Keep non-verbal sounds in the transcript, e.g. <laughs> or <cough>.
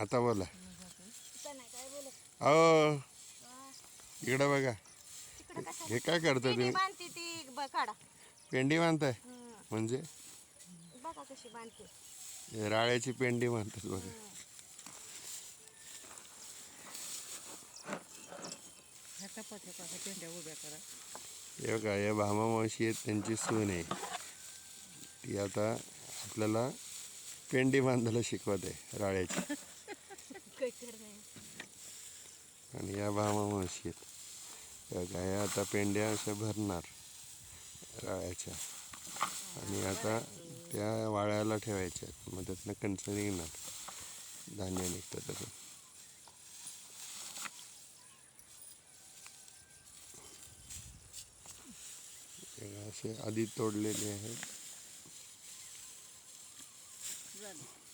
आता बोला. वा, इकडं बघा. हे काय करता तुम्ही? बांधते ती ब- काढा. पेंडी बांधताय? हम्म. म्हणजे? बघा कशी बांधते. हे राळ्याची पेंडी बांधतात बघा. ह्या पेंड्या उभ्या करा. हे बघा या भामा मावशी आहेत त्यांची सून आहे. ती आता आपल्याला पेंडी बांधायला शिकवत आहे राळ्याची. <laughs> आणि या भामा मावशी आहेत आता पेंड्या अशा भरणार राळ्याच्या. आणि आता त्या वाळायला ठेवायच्या आहेत. मग त्यातनं कणसं निघणार. धान्य निघतं हे असे आधी तोडलेले आहेत. করবেন